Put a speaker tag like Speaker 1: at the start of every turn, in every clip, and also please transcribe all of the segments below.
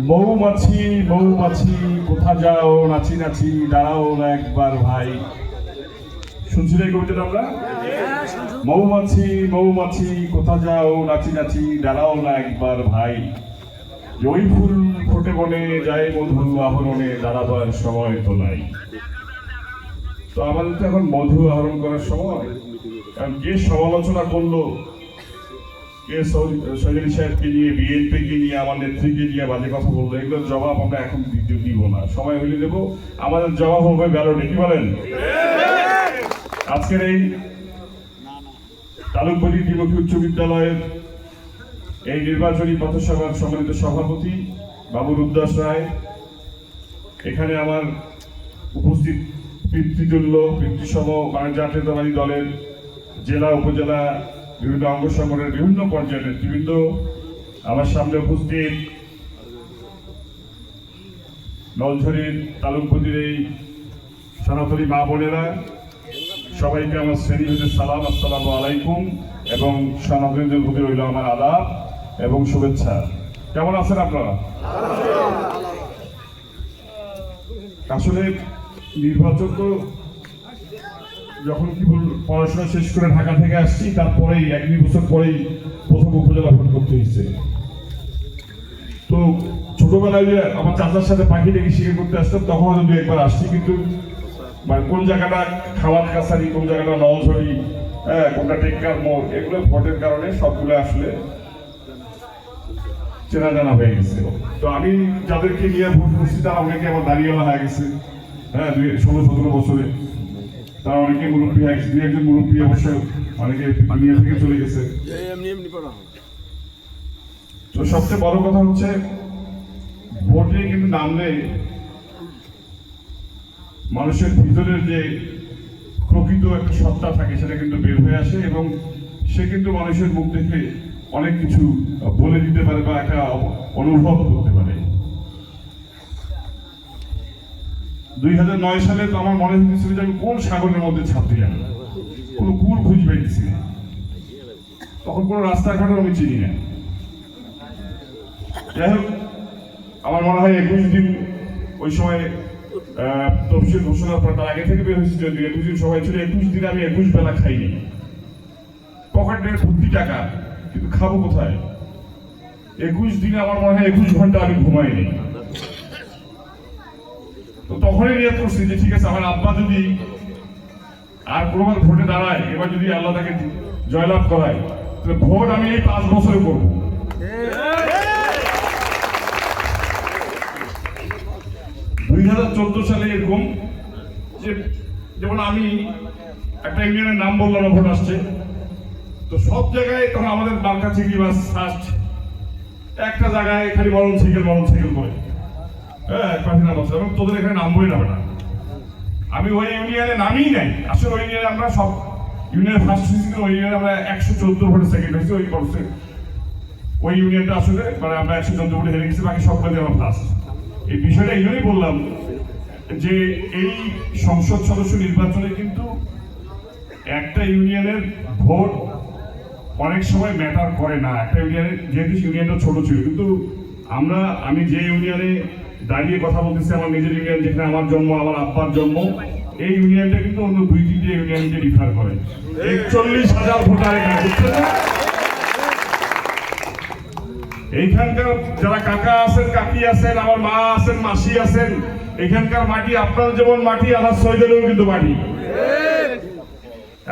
Speaker 1: মৌমাছি মৌমাছি, কোথা যাও, নাচি নাচি, দাঁড়াও না একবার ভাই। শুনছি এই কবিতাটা আমরা? মৌমাছি মৌমাছি, কোথা যাও, নাচি নাচি, দাঁড়াও না একবার ভাই। ওই ফুল ফোটে বনে, যায় মধু আহরণে, দাঁড়াবার সময় তো নাই। তো আমাদের তো এখন মধু আহরণ করার সময়। কারণ যে সমালোচনা করল? কে সজনী সাহেবকে নিয়ে, বিএনপিকে নিয়ে, আমার নেত্রীকে নিয়ে বাজে কথা বলল, এগুলোর জবাব আমরা এখন দিতে দিব না। সময় হলে দেবো। আমাদের জবাব হবে ব্যালটে, কি বলেন? আজকের এই তালুকবাড়ি দ্বিমুখী উচ্চ বিদ্যালয়ের এই নির্বাচনী পথসভার সম্মানিত সভাপতি বাবুর উদ্দাস রায়, এখানে আমার উপস্থিত পিতৃতুল্য, পিতৃসম বাংলা জাতীয়তাবাদী দলের জেলা, উপজেলা বিভিন্ন অঙ্গ সংগঠনের বিভিন্ন পর্যায়ের নেতৃবৃন্দ আমার সামনে উপস্থিত। নলঝরির তালুকপতির এই সনাতনী মা বোনেরা, সবাইকে আমার শ্রেণি হতে সালাম, আসসালামু আলাইকুম, এবং সনাতনীদের প্রতি রইল আমার আদাব এবং শুভেচ্ছা। কেমন আছেন আপনারা? আসলে নির্বাচন তো যখন কি পড়াশোনা শেষ করে ঢাকা থেকে আসছি, তারপরেই এক দুই বছর পরেই প্রথম উপজেলা ভোট করতে হয়েছে। তো ছোটবেলায় যে আমার চাচার সাথে পাখি ডেকে শিকার করতে আসতাম, তখন হয়তো একবার আসছি, কিন্তু মানে কোন জায়গাটা খাওয়ার কাছারি, কোন জায়গাটা নলঝড়ি হ্যাঁ কোনটা টেক্কার মোড়, এগুলো ভোটের কারণে সবগুলো আসলে চেনা জানা হয়ে গেছে। তো আমি যাদেরকে নিয়ে ভোট করছি, তারা অনেকে আমার দাঁড়িয়ে হয়ে গেছে হ্যাঁ ষোলো, সতেরো বছরে। তারা অনেকে মুরব্বী দুই একজন মুরব্বী অবশ্য অনেকে দুনিয়া থেকে চলে গেছে। তো সবচেয়ে বড় কথা হচ্ছে, ভোটে কিন্তু নামলে মানুষের ভিতরের যে প্রকৃত একটা সত্তা থাকে, সেটা কিন্তু বের হয়ে আসে এবং সে কিন্তু মানুষের মুখ দেখে অনেক কিছু বলে দিতে পারে বা একটা অনুভব করতে পারে। দুই হাজার নয় সালে তো আমার মনে হয়েছিল যে আমি কোন সাগরের মধ্যে দিলাম কোনো কুল খুঁজ পেয়েছি তখন কোনো রাস্তাঘাটও আমি চিনি না। যাই হোক, আমার মনে হয় একুশ দিন ওই সময় তফসিল ঘোষণার পর তার আগে থেকে বের হয়েছে যদি একুশ দিন সময় ছিল, একুশ দিন আমি একুশ বেলা খাইনি। পকেটে ভর্তি টাকা, কিন্তু খাব কোথায়? একুশ দিনে আমার মনে হয় একুশ ঘণ্টা আমি ঘুমাইনি। তো তখনই নিয়ে করছি যে ঠিক আছে? আমার আব্বা যদি আর কোনোবার ভোটে দাঁড়ায়, এবার যদি আল্লাহ তাকে জয়লাভ করায়, তাহলে ভোট আমি এই পাঁচ বছরে করব। দুই হাজার চোদ্দ সালে এরকম যে, যেমন আমি একটা ইউনিয়নের নাম বললাম ভোট আসছে। তো সব জায়গায় তখন আমাদের বাংলা চিকি বাস ফার্স্ট একটা জায়গায় খালি মরণ সাইকেল মরণ সাইকেল করে হ্যাঁ পাখি নাম। এবং তোদের এখানে নামবই না, বেটা। আমি ওই ইউনিয়নে নামই নাই। আসলে ওই ইউনিয়নে আমরা সব ইউনিয়নের ফার্স্ট ওই ইউনিয়নে আমরা একশো চোদ্দ ভোটে সেকেন্ড হয়েছি, ওই বছর ওই ইউনিয়নটা আসলে মানে আমরা একশো চোদ্দ ভোটে হেরে গেছি, বাকি সব ভোটে আমরা ফার্স্ট এই বিষয়টা এই জন্যই বললাম যে এই সংসদ সদস্য নির্বাচনে কিন্তু একটা ইউনিয়নের ভোট অনেক সময় ম্যাটার করে না। একটা ইউনিয়নে যেহেতু ইউনিয়নটা ছোট ছিল, কিন্তু আমরা আমি যে ইউনিয়নে দাঁড়িয়ে কথা বলতেছি আমার নিজের ইউনিয়ন যেখানে আমার জন্ম, আমার আব্বার জন্ম। এই ইউনিয়নটা কিন্তু অন্য দুই তিনটে ইউনিয়নকে রিফার করে। একচল্লিশ হাজার ভোটার এখানে বুঝছেন এইখানকার যারা কাকা আছেন, কাকি আছেন, আমার মা আছেন, মাসি আছেন, এখানকার মাটি, আপনার যেমন মাটি, আল্লাহ সৈদেরও কিন্তু মাটি।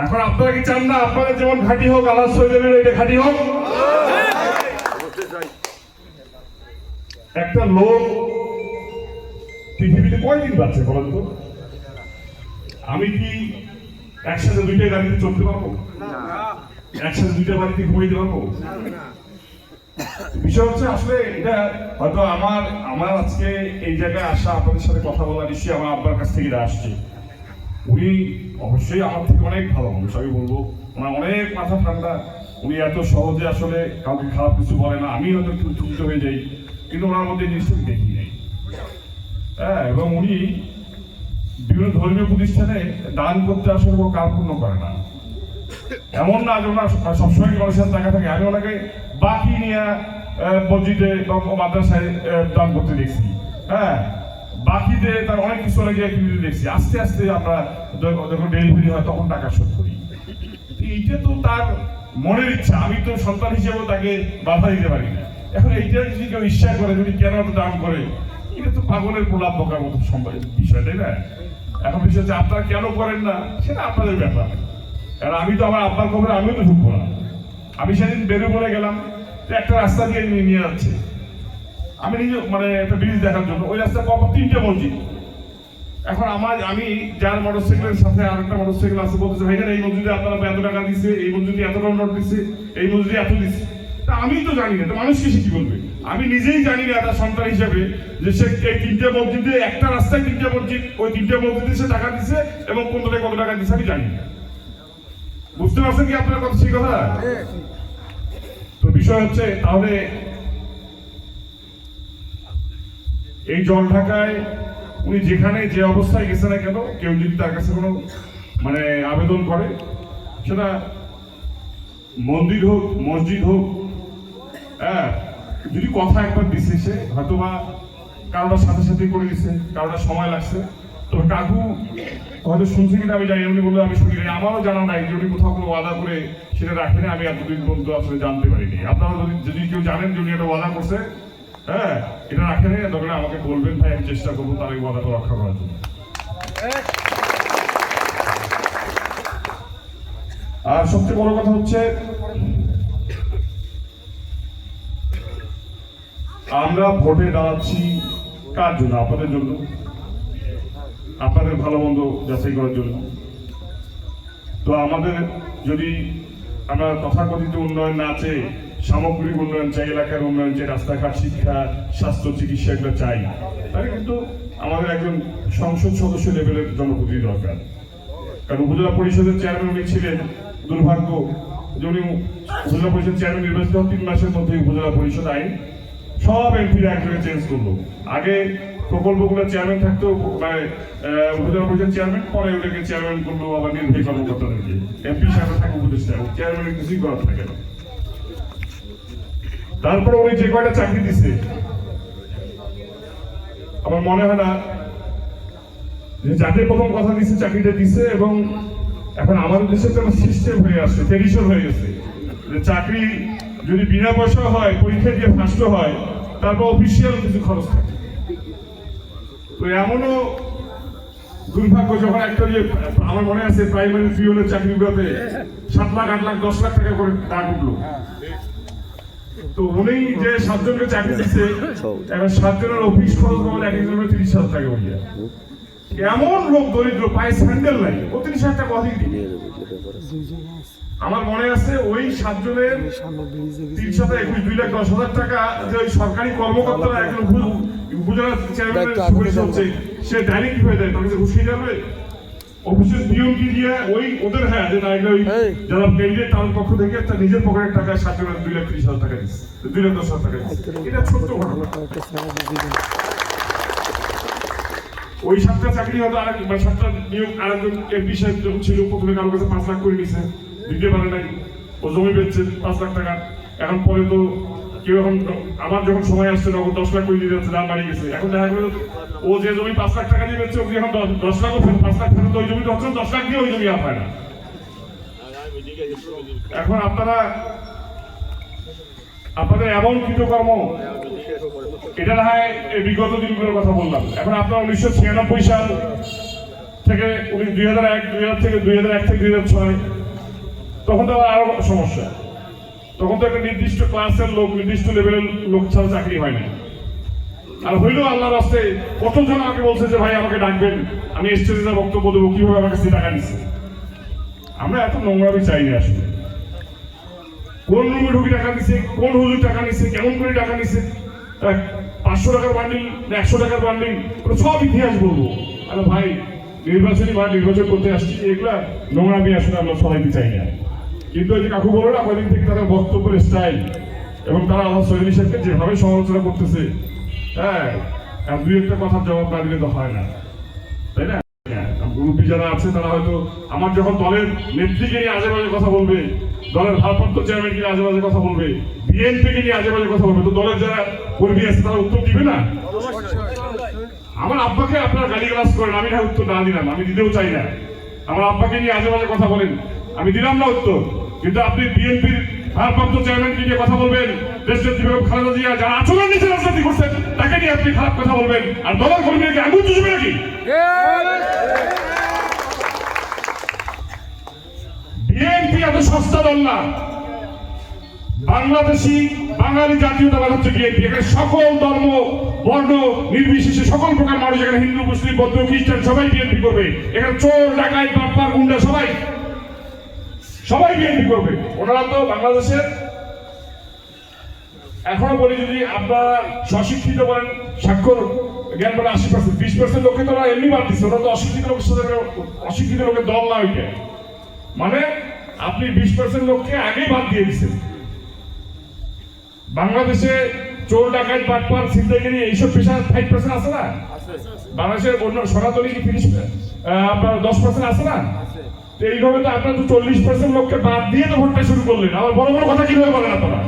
Speaker 1: এখন আপনারা কি চান না আপনাদের যেমন ঘাটি হোক, আল্লাহ সৈদেবের এটা ঘাটি হোক? একটা লোক পৃথিবীতে কয়দিন বাঁচে বলেন তো? আমি কি একসাথে দুইটা গাড়িতে চলতে পারব? একসাথে দুইটা বাড়িতে ঘুমাইতে পারব? বিষয় হচ্ছে আসলে এটা হয়তো আমার আমার আজকে এই জায়গায় আসা আপনাদের সাথে কথা বলা নিশ্চয়ই আমার আব্বার কাছ থেকে আসছে। উনি অবশ্যই আমার থেকে অনেক ভালো মানুষ, আমি বলব, ওনার অনেক মাথা ঠান্ডা। উনি এত সহজে আসলে কাউকে খারাপ কিছু বলে না, আমি হয়তো একটু হয়ে যাই, কিন্তু ওনার মধ্যে জিনিসটা দেখি। হ্যাঁ এবং উনি বিভিন্ন ধর্মীয় প্রতিষ্ঠানে দান করতে আসলে কোনো কার্পণ্য করে না। এমন না যে ওনার সবসময় মানুষের টাকা থাকে। আমি ওনাকে বাকি নিয়ে মসজিদে বা মাদ্রাসায় দান করতে দেখছি। হ্যাঁ বাকিতে তার অনেক কিছু অনেক অ্যাক্টিভিটি দেখছি। আস্তে আস্তে আমরা যখন ডেলিভারি হয় তখন টাকা শোধ করি। এইটা তো তার মনের ইচ্ছা। আমি তো সন্তান হিসেবেও তাকে বাধা দিতে পারি না। এখন এইটা যদি কেউ ইচ্ছা করে, যদি কেন দাম করে এটা পাগলের প্রলাপ বকার মতো বিষয় তাই না। এখন বিষয় হচ্ছে আপনারা কেন করেন না, সেটা আপনাদের ব্যাপার। কারণ আমি তো আমার আব্বার খবরে আমিও তো ঢুকবো না। আমি সেদিন বেরো বলে গেলাম যে একটা রাস্তা দিয়ে নিয়ে নিয়ে যাচ্ছে। আমি নিজে মানে একটা ব্রিজ দেখার জন্য। ওই রাস্তা কখন তিনটে মসজিদ। এখন আমার আমি যার মোটরসাইকেলের সাথে আর একটা মোটরসাইকেল আছে, বলতেছে, ভাই এই মসজিদে আপনারা এত টাকা দিচ্ছে এই মসজিদে এত নোট দিচ্ছে এই মসজিদে এত দিচ্ছে তা আমি তো জানি না। তো মানুষ কি কি বলবে? আমি নিজেই জানি না একটা সন্তান হিসেবে যে সে এই তিনটে মসজিদে, একটা রাস্তায় তিনটে মসজিদ, ওই তিনটে মসজিদে সে টাকা দিচ্ছে এবং কোনটায় কত টাকা দিচ্ছে আমি জানি না। বুঝতে পারছেন কি আপনার কথা সেই কথা? তো বিষয় হচ্ছে, তাহলে এই জল ঢাকায় উনি যেখানে যে অবস্থায় গেছে না কেন, কেউ যদি তার কাছে কোনো মানে আবেদন করে, সেটা মন্দির হোক, মসজিদ হোক হ্যাঁ যদি কথা একবার দিছে হয়তো বা কারোটা সাথে সাথে করে দিছে কারোটা সময় লাগছে। তো কাকু হয়তো শুনছি কিনা আমি জানি এমনি বললে আমি শুনি নাই। আমারও জানা নাই যে উনি কোথাও কোনো ওয়াদা করে সেটা রাখেন আমি এতদিন পর্যন্ত আসলে জানতে পারিনি। আপনারা যদি যদি কেউ জানেন যে উনি একটা ওয়াদা করছে হ্যাঁ এটা রাখে রাখেন তখন আমাকে বলবেন, ভাই, আমি চেষ্টা করব তার এই ওয়াদাটা রক্ষা করার জন্য। আর সবচেয়ে বড় কথা হচ্ছে আমরা ভোটে দাঁড়াচ্ছি কার জন্য? আপনাদের জন্য? আপনাদের ভালো মন্দ যাচাই করার জন্য। তো আমাদের যদি আমরা তথাকথিত উন্নয়ন না চেয়ে, সামগ্রিক উন্নয়ন চাই, এলাকার উন্নয়ন চাই, রাস্তাঘাট, শিক্ষা, স্বাস্থ্য, চিকিৎসা এগুলো চাই, তাহলে কিন্তু আমাদের একজন সংসদ সদস্য লেভেলের জনপ্রতিনিধি দরকার। কারণ উপজেলা পরিষদের চেয়ারম্যান উনি ছিলেন, দুর্ভাগ্য, যে উনি উপজেলা পরিষদ চেয়ারম্যান নির্বাচিত হন তিন মাসের মধ্যে উপজেলা পরিষদ আইন সব এমপিরা একজনে চেঞ্জ করল। আগে প্রকল্পগুলো চেয়ারম্যান থাকতো মানে উপজেলা পরিষদ চেয়ারম্যান পরে ওটাকে চেয়ারম্যান করল আবার নির্বাহী কর্মকর্তাদেরকে। এমপি সাহেব থাকে উপদেষ্টা চেয়ারম্যান কিছুই করার থাকে না। তারপরে উনি যে কয়টা চাকরি দিছে, আমার মনে হয় না যে যাদের প্রথম কথা দিছে, চাকরিটা দিছে এবং এখন আমাদের দেশে তো সিস্টেম হয়ে আসছে ট্রেডিশন হয়ে গেছে। যে চাকরি যদি বিনা পয়সা হয়, পরীক্ষা দিয়ে ফার্স্ট হয় তারপর অফিসিয়াল কিছু খরচ থাকে। তো এমনও দুর্ভাগ্য যখন একটা যে আমার মনে আছে প্রাইমারি পিওনের চাকরিগুলোতে সাত লাখ, আট লাখ, দশ লাখ টাকা করে টাকা উঠল। তো উনি যে সাতজনকে চাকরি দিচ্ছে এখন সাতজনের অফিস খরচ বলে এক একজনের তিরিশ হাজার টাকা বলি এমন লোক দরিদ্র, পায়ে স্যান্ডেল নাই, ও তিরিশ হাজার টাকা অধিক দিবে। আমার মনে আছে ওই সাতজনের একুশ দুই লাখ দশ হাজার টাকা যে ওই সরকারি কর্মকর্তারা একজন উপজেলা- চেয়ারম্যানের সুপারিশ হচ্ছে সে ডাইরেক্ট হয়ে যায় তাকে যাবে অফিসের দিয়ে ওই ওদের হ্যাঁ যে ওই যারা ক্যান্ডিডেট তার পক্ষ থেকে তার নিজের পকেটের টাকা সাতজনের দুই লাখ তিরিশ হাজার টাকা দিচ্ছে দুই লাখ দশ হাজার টাকা দিচ্ছে। এটা ছোট্ট ঘটনা। ওই সাতটা চাকরি হয়তো আরেক মানে সাতটা নিয়োগ আরেকজন এমপি সাহেব যখন ছিল প্রথমে কারও কাছে পাঁচ লাখ করে নিছে। দিতে পারে নাই। ও জমি বেচছে, পাঁচ লাখ টাকা। এখন পরে তো কেউ এখন আবার যখন সময় আসছে, তখন দশ লাখ করে দিতে দাম বাড়িয়ে গেছে। এখন দেখা গেল ও যে জমি পাঁচ লাখ টাকা দিয়ে বেচছে ওকে এখন দশ- লাখ পাঁচ লাখ ফেরত ওই জমিটা হচ্ছে, দশ লাখ দিয়ে ওই জমি আর না। এখন আপনারা, আপনাদের এমন কৃতকর্ম, এটা না হয় বিগত দিনগুলোর কথা বললাম। এখন আপনার উনিশশো ছিয়ানব্বই সাল থেকে উনি দুই হাজার এক, দুই হাজার থেকে দুই হাজার এক থেকে দুই হাজার ছয় তখন তো আরও সমস্যা। তখন তো একটা নির্দিষ্ট ক্লাসের লোক, নির্দিষ্ট লেভেলের লোক ছাড়া চাকরি হয় না। আর হইলেও আল্লাহর রাস্তে কতজন আমাকে বলছে যে, ভাই, আমাকে ডাকবেন। আমি স্টেজে যা বক্তব্য দেবো, কীভাবে আমার কাছে টাকা নিচ্ছে আমরা এত নোংরামি চাই না আসলে। কোন রুমে ঢুকে টাকা নিছে কোন হুজুর টাকা নিছে, কেমন করে টাকা নিছে? পাঁচশো টাকার বান্ডিল না, একশো টাকার বান্ডিল সব ইতিহাস বলব। আরে ভাই, নির্বাচনী বা নির্বাচন করতে আসছি, এগুলা নোংরামি আসলে আমরা সবাইকে চাই না। কিন্তু ওই যে কাকু বলো না কদিন থেকে তাদের বক্তব্যের স্টাইল এবং তারা আমার সৈনী সাহেবকে যেভাবে সমালোচনা করতেছে হ্যাঁ দুই একটা কথার জবাব না দিলে তো হয় না। তাই না? যারা আছে, তারা হয়তো আমার যখন দলের নেত্রীকে নিয়ে আজে বাজে কথা বলবে, দলের ভারপ্রাপ্ত চেয়ারম্যান নিয়ে আজে বাজে কথা বলবে বিএনপি কে নিয়ে আজে বাজে কথা বলবে, তো দলের যারা কর্মী আছে, তারা উত্তর দিবে না? আমার আব্বাকে আপনার গালি গ্লাস করেন, আমি না উত্তর না দিলাম, আমি দিতেও চাই না। আমার আব্বাকে নিয়ে আজে বাজে কথা বলেন, আমি দিলাম না উত্তর। কিন্তু আপনি বিএনপির ভারপ্রাপ্ত চেয়ারম্যানকে নিয়ে কথা বলবেন? দেশের বেগম খালেদা জিয়া, যারা আচরণ নিচে রাজনীতি করছেন, তাকে নিয়ে আপনি খারাপ কথা বলবেন। আর দলের কর্মীকে আঙুল চুষবে নাকি? বিএনপি এত সস্তা দল না। বাংলাদেশি, বাঙালি জাতীয়তাবাদ হচ্ছে বিএনপি। এখানে সকল ধর্ম, বর্ণ, নির্বিশেষে সকল প্রকার মানুষ, এখানে হিন্দু, মুসলিম, বৌদ্ধ, খ্রিস্টান, সবাই বিএনপি করবে। এখানে চোর ডাকাই বাপ্পার গুন্ডা, সবাই সবাই বিএনপি করবে। ওনারা তো বাংলাদেশের এখনও বলি যদি আপনারা স্বশিক্ষিত বলেন স্বাক্ষর জ্ঞান বলে আশি পার্সেন্ট বিশ পার্সেন্ট লোককে তো ওরা এমনি বাদ দিচ্ছে ওরা তো অশিক্ষিত লোকের সাথে অশিক্ষিত লোকের দল না ওইটা। মানে আপনি বিশ পার্সেন্ট লোককে আগেই বাদ দিয়ে দিচ্ছেন বাংলাদেশে চোর ডাকাত বাটপার ছিনতাইকারী এইসব পেশা ফাইভ পার্সেন্ট আছে না? বাংলাদেশের অন্য সনাতনী কি তিরিশ আপনার দশ পার্সেন্ট আছে না? এইভাবে তো আপনার তো চল্লিশ পার্সেন্ট লোককে বাদ দিয়ে তো ভোটটা শুরু করলেন। আবার বড় বড় কথা কীভাবে বলেন আপনারা?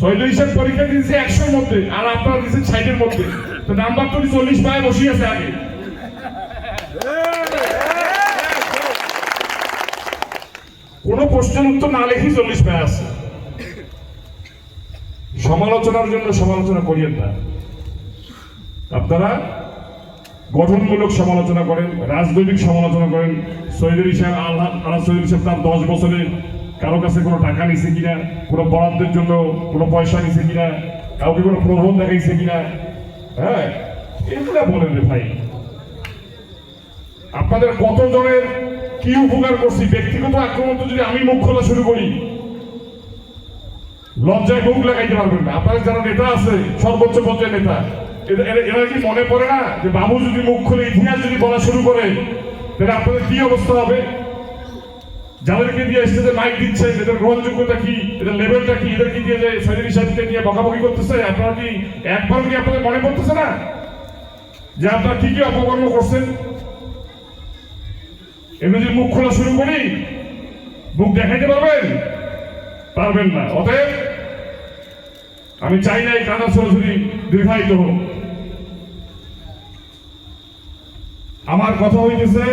Speaker 1: শৈল হিসাব পরীক্ষা দিয়েছে একশোর মধ্যে আর আপনারা দিয়েছেন ষাটের মধ্যে। তো নাম্বার তো চল্লিশ পায়ে বসিয়ে আছে আগে। কোনো প্রশ্নের উত্তর না লিখি চল্লিশ পায়ে আছে। সমালোচনার জন্য সমালোচনা করিয়েন না। আপনারা গঠনমূলক সমালোচনা করেন, রাজনৈতিক সমালোচনা করেন। সৈয়দুল ইসলাম আল্লাহ আল্লাহ সৈয়দুল ইসলাম তার দশ বছরে কারও কাছে কোনো টাকা নিছে কিনা, কোনো বরাদ্দের জন্য কোনো পয়সা নিছে কিনা, কাউকে কোনো প্রলোভন দেখাইছে কিনা হ্যাঁ এগুলা বলেন রে ভাই। আপনাদের কতজনের কি উপকার করছি? ব্যক্তিগত আক্রমণ তো যদি আমি মুখ খোলা শুরু করি, লজ্জায় মুখ লাগাইতে পারবেন না। আপনাদের যারা নেতা আছে, সর্বোচ্চ পর্যায়ের নেতা এরা- কি মনে পড়ে না যে বাবু যদি মুখ খুলে, ইতিহাস যদি বলা শুরু করে, তাহলে আপনাদের কি অবস্থা হবে? যাদেরকে দিয়ে স্টেজে মাইক দিচ্ছে, এদের গ্রহণযোগ্যতা কি? এদের লেভেলটা কি? এদেরকে দিয়ে যে সৈনিক সাহেবকে নিয়ে বকাবকি করতেছে, আপনারা কি একবার কি আপনাদের মনে পড়তেছে না? যে আপনারা কি কি অপকর্ম করছেন? এমনি যদি মুখ খোলা শুরু করি, মুখ দেখাইতে পারবেন? পারবেন না। অতএব, আমি চাই না এই কাদা সরাসরি দীর্ঘায়িত হোক। আমার কথা হইতেছে,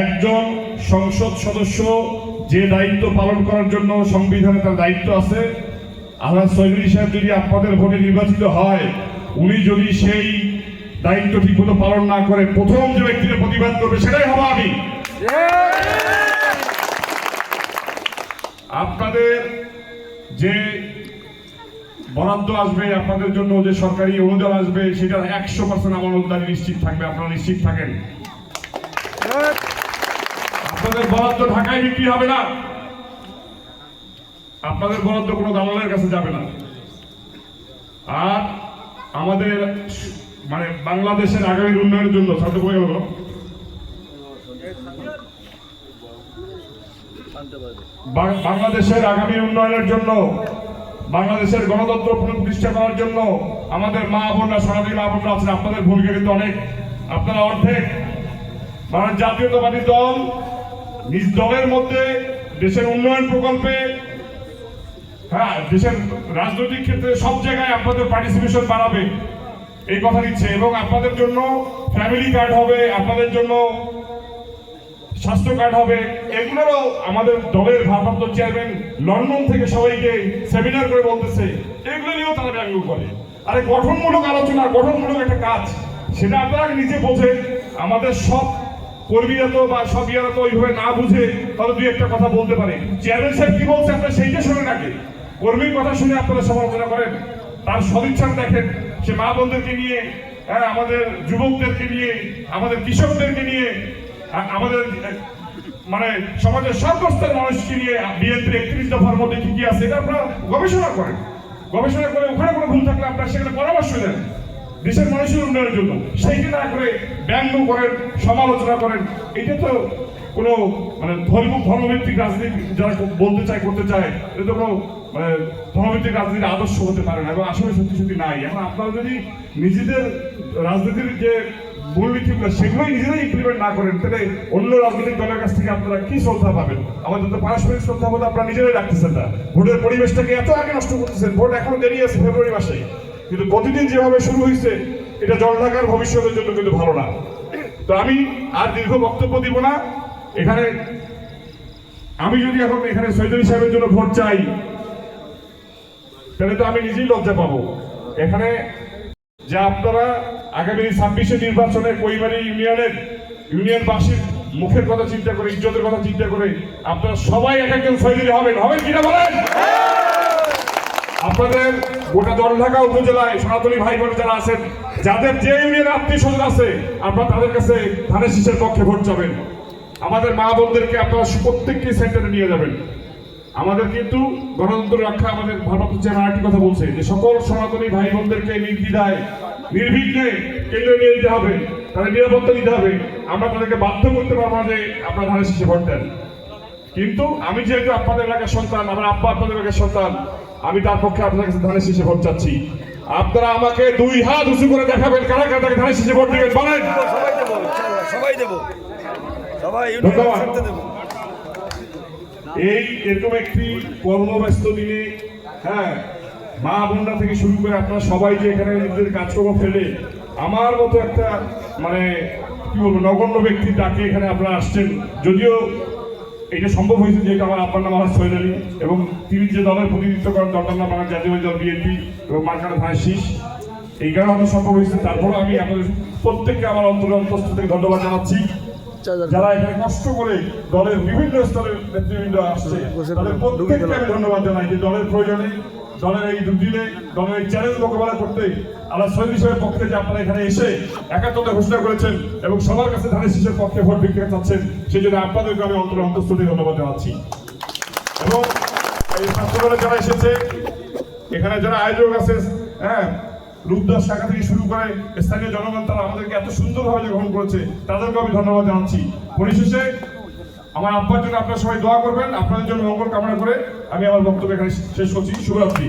Speaker 1: একজন সংসদ সদস্য যে দায়িত্ব পালন করার জন্য সংবিধানে তার দায়িত্ব আছে, আল্লাহ সৈদুল সাহেব যদি আপনাদের ভোটে নির্বাচিত হয়, উনি যদি সেই দায়িত্ব ঠিকমতো পালন না করে প্রথম যে ব্যক্তিটা প্রতিবাদ করবে, সেটাই হব আমি। আপনাদের যে বরাদ্দ আসবে, আপনাদের জন্য যে সরকারি অনুদান আসবে সেটা একশো পার্সেন্ট অনুদান নিশ্চিত থাকবে, আপনারা নিশ্চিত থাকেন। আপনাদের বরাদ্দ ঢাকায় বিক্রি হবে না। আপনাদের বরাদ্দ কোনো দালালের কাছে যাবে না। আর আমাদের মানে বাংলাদেশের আগামী উন্নয়নের জন্য, ছাত্র কমে গেল বাংলাদেশের আগামী উন্নয়নের জন্য বাংলাদেশের গণতন্ত্র পুনঃপ্রতিষ্ঠা করার জন্য আমাদের মা বোনরা, সনাতনী মা বোনরা আছেন, আপনাদের ভূমিকা কিন্তু অনেক। আপনারা অর্ধেক। বাংলাদেশ জাতীয়তাবাদী দল নিজ দলের মধ্যে দেশের উন্নয়ন প্রকল্পে হ্যাঁ দেশের রাজনৈতিক ক্ষেত্রে সব জায়গায় আপনাদের পার্টিসিপেশন বাড়াবে। এই কথা দিচ্ছে। এবং আপনাদের জন্য ফ্যামিলি কার্ড হবে, আপনাদের জন্য স্বাস্থ্য কার্ড হবে। এগুলোরও আমাদের দলের ভারপ্রাপ্ত চেয়ারম্যান লন্ডন থেকে সবাইকে সেমিনার করে বলতেছে এগুলো নিয়েও তারা ব্যঙ্গ করে। আরে গঠনমূলক আলোচনা গঠনমূলক একটা কাজ। সেটা আপনারা নিজে বোঝেন আমাদের সব কর্মীরা তো বা সব ইয়ারা তো ওইভাবে না বুঝে তাহলে দুই একটা কথা বলতে পারে। চেয়ারম্যান সাহেব কি বলছে আপনারা সেইটা শুনে নাকি কর্মীর কথা শুনে আপনারা সমালোচনা করেন। তার সদিচ্ছা দেখেন। সে মা বোনদেরকে নিয়ে হ্যাঁ, আমাদের যুবকদেরকে নিয়ে আমাদের কৃষকদেরকে নিয়ে আমাদের মানে সমাজের সর্বস্তরের মানুষকে নিয়ে বিএনপির একত্রিশ দফার মধ্যে কি কি আছে, এটা আপনারা গবেষণা করেন। গবেষণা করে ওখানে কোনো ভুল থাকলে আপনারা সেখানে পরামর্শ দেন। দেশের মানুষের উন্নয়নের জন্য। সেইটি না করে ব্যঙ্গ করেন, সমালোচনা করেন, এটা তো কোনো মানে ধর্ম, ধর্মভিত্তিক রাজনীতি যারা বলতে চায়, করতে চায়, এটা তো কোনো মানে ধর্মভিত্তিক রাজনীতির আদর্শ হতে পারে না, এবং আসলে সত্যি সত্যি নাই। এখন আপনারা যদি নিজেদের রাজনীতির যে মূলনীতিগুলো সেগুলোই নিজেরাই ইমপ্লিমেন্ট না করেন, তাহলে অন্য রাজনৈতিক দলের কাছ থেকে আপনারা কি শ্রদ্ধা পাবেন? আমাদের তো পারস্পরিক শ্রদ্ধা বোধ আপনারা নিজেরাই রাখতেছেন না। ভোটের পরিবেশটাকে এত আগে নষ্ট করতেছেন, ভোট এখনও দেরি আছে ফেব্রুয়ারি মাসে। কিন্তু প্রতিদিন যেভাবে শুরু হয়েছে এটা জল ঢাকার ভবিষ্যতের জন্য কিন্তু ভালো না। তো আমি আর দীর্ঘ বক্তব্য দিব না। এখানে আমি যদি এখন এখানে সৈদুল সাহেবের জন্য ভোট চাই, তাহলে তো আমি নিজেই লজ্জা পাবো। এখানে যে আপনারা আগামী ছাব্বিশে নির্বাচনে কৈমারি ইউনিয়নের, ইউনিয়নবাসীর মুখের কথা চিন্তা করে, ইজ্জতের কথা চিন্তা করে আপনারা সবাই এক একজন সৈদুলি হবেন। হবেন কিনা বলেন? আপনাদের গোটা জলঢাকা উপজেলায় সনাতনী ভাই বোন যারা আছেন, যাদের যে ইউনিয়নের আত্মীয় স্বজন আছে আপনারা তাদের কাছে ধানের শীষের পক্ষে ভোট যাবেন আমাদের মা বোনদেরকে আপনারা প্রত্যেকটি সেন্টারে নিয়ে যাবেন। আমাদের কিন্তু গণতন্ত্র রক্ষা আমাদের ভারপ্রাপ্ত চেয়ারম্যান আরেকটি কথা বলছে যে সকল সনাতনী ভাই বোনদেরকে নির্দ্বিধায় নির্বিঘ্নে কেন্দ্রে নিয়ে যেতে হবে তাদের নিরাপত্তা দিতে হবে। আমরা তাদেরকে বাধ্য করতে পারব না যে আপনার ধানের শীষে ভোট দেন। কিন্তু আমি যেহেতু আপনাদের এলাকার সন্তান আমার আব্বা আপনাদের এলাকার সন্তান আমি তার পক্ষে আপনাদের কাছে ধানের শীষে ভোট চাচ্ছি। আপনারা আমাকে দুই হাত উঁচু করে দেখাবেন কারা কারা তাকে ধানের শীষে ভোট দিবেন বলেন।
Speaker 2: সবাই দেবো সবাই দেবো সবাই
Speaker 1: ধন্যবাদ। এই এরকম একটি কর্মব্যস্ত দিনে হ্যাঁ মা বোনরা থেকে শুরু করে আপনারা সবাই যে এখানে নিজেদের কাজকর্ম ফেলে, আমার মতো একটা মানে কি বলব, নগণ্য ব্যক্তির ডাকে এখানে আপনারা আসছেন। যদিও এটা সম্ভব হয়েছে যেহেতু আমার আব্বার নাম আমার সৈয়দ আলী এবং তিনি যে দলের প্রতিনিধিত্ব করেন দলটার নাম আমার জাতীয় দল বিএনপি এবং মার্কানা ধানের শীষ, এই কারণে সম্ভব হয়েছে। তারপরে আমি আপনাদের প্রত্যেককে আমার অন্তর অন্তস্থ থেকে ধন্যবাদ জানাচ্ছি। যারা এখানে কষ্ট করে দলের বিভিন্ন স্তরের নেতৃবৃন্দ আসছে তাদের প্রত্যেককে আমি ধন্যবাদ জানাই যে দলের প্রয়োজনে দলের এই দুদিনে দলের এই চ্যালেঞ্জ মোকাবেলা করতে আল্লাহ শহীদ হিসেবের পক্ষে যে আপনারা এখানে এসে একাত্মতা ঘোষণা করেছেন এবং সবার কাছে ধানের শীষের পক্ষে ভোট বিক্রি চাচ্ছেন সেই জন্য আপনাদেরকে আমি অন্তর অন্তঃস্থ ধন্যবাদ জানাচ্ছি। এবং এই ছাত্রদলে যারা এসেছে এখানে যারা আয়োজক আছে হ্যাঁ রূপদাস শাখা থেকে শুরু করে স্থানীয় জনগণ তারা আমাদেরকে এত সুন্দরভাবে গ্রহণ করেছে তাদেরকে আমি ধন্যবাদ জানাচ্ছি। পরিশেষে আমার আব্বার জন্য আপনারা সবাই দোয়া করবেন, আপনাদের জন্য মঙ্গল কামনা করে আমি আমার বক্তব্য এখানে শেষ করছি। শুভরাত্রি।